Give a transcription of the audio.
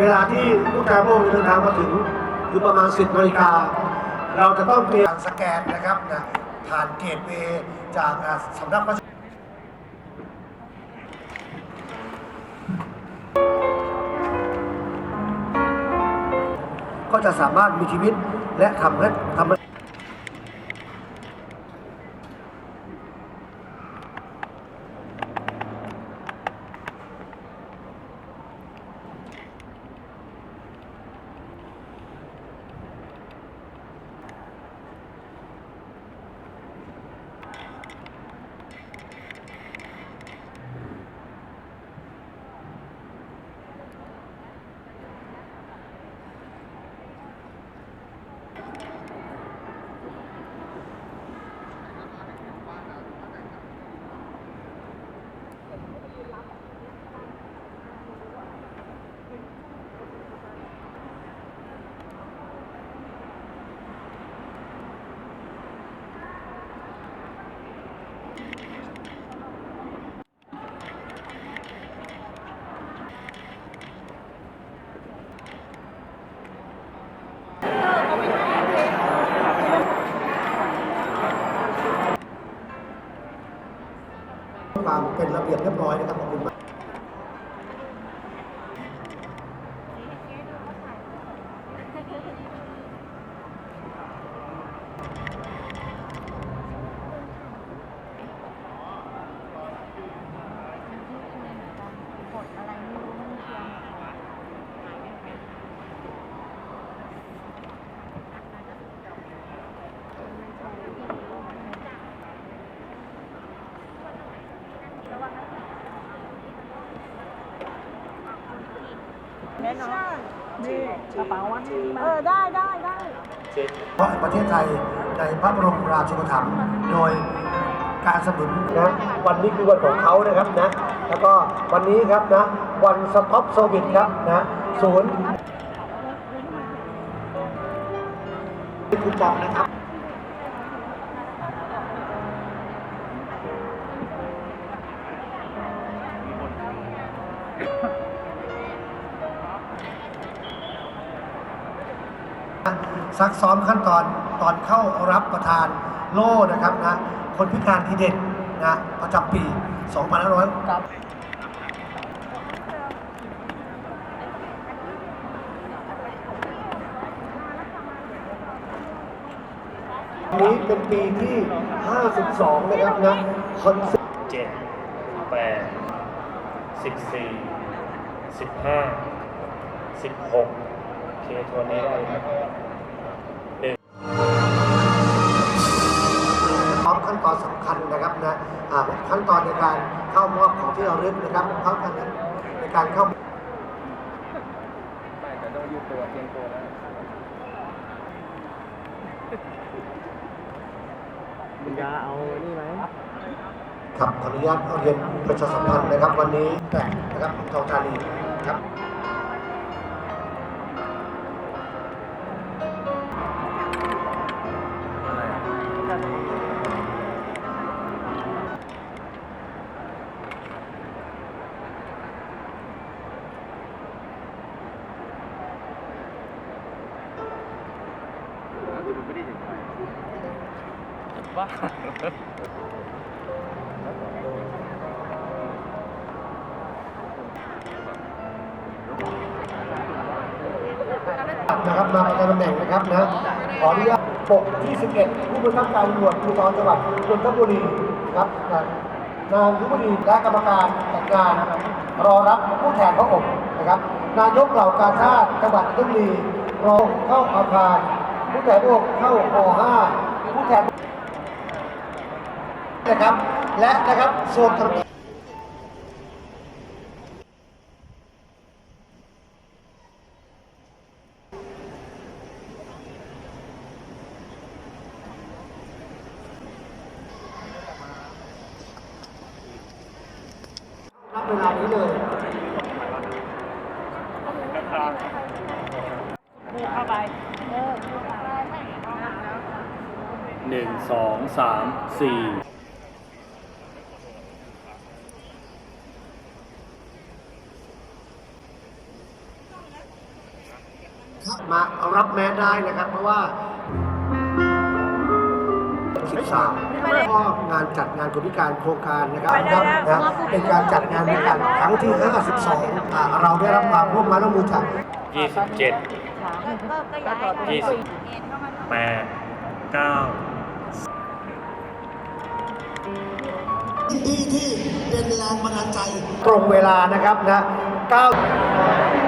เวลาที่ลูกชายพระองค์เดินทางมาถึงคือประมาณ 10นาฬิกา เราจะต้องเตรียมสแกนนะครับนะผ่านเกตเวย์จากสำนักพระก็จะสามารถมีชีวิตและทำให้ทำ เป็นระเบียบเรียบร้อยนะครับขอบคุณมากกดอะไรไม่รู้มันเทียม แน่นอนนี่กระเป๋าวันนี้มาเออได้ได้ได้เพราะประเทศไทยในพระบรมราชูปถัมภ์โดยการสนับสนุนนะวันนี้คือวันของเขานะครับนะ แล้วก็วันนี้ครับนะ วันสต็อปโซบิทครับนะศูนย์คุณปองนะครับ ซักซ้อมขั้นตอนตอนเข้ารับประทานโล่นะครับนะคนพิการทีเด่นนะประจำปี2500ครับนี้เป็นปีที่ 52 นะครับนะคอนเสิร์ตเจ็ดแปดสิบสี่สิบห้าสิบหก โอเคทวนนี้ได้ครับหนึ่งพร้อมขั้นตอนสำคัญนะครับนะอ่าขั้นตอนในการเข้ามอบของที่เรารึกนะครับเข้ากันในการเข้าไม่แต่ต้องยืดตัวเทียงตัวแล้วคุณยาเอานี่ไหมครับขออนุญาตเอาเรียนประชาสัมพันธ์นะครับ วันนี้แปดนะครับทองธานีครับ บ้า นะครับมาประจำตำแหน่งนะครับนะขออนุญาตปกที่ 11 ผู้บังคับการตำรวจภูธรจังหวัดนนทบุรีครับนะนางยุวดีและกรรมการจัดงานรอรับผู้แทนพระองค์นะครับ นายกเหล่ากาชาติจังหวัดนนทบุรีรองเข้าอาคาร ผู้แทนพระองค์เข้าห5ผู้แทน นะครับ และนะครับส่วนต่างรับเวลานี้เลยเข้าไปหนึ่งสองสามสี่ รับแมสได้นะครับ เพราะว่า 13ก็งานจัดงานคนพิการโครงการนะครับนะครับนะเป็นการจัดงานพิการครั้งที่ 52อ่าเราได้รับความร่วมไมือร่วมมือจาก ยี่สิบเจ็ดก็ก็ก็ย้ายยี่สิบเอ็นเข้ามาแปดเก้า ที่ที่เป็นแรงบันดาลใจ ตรงเวลานะครับนะ9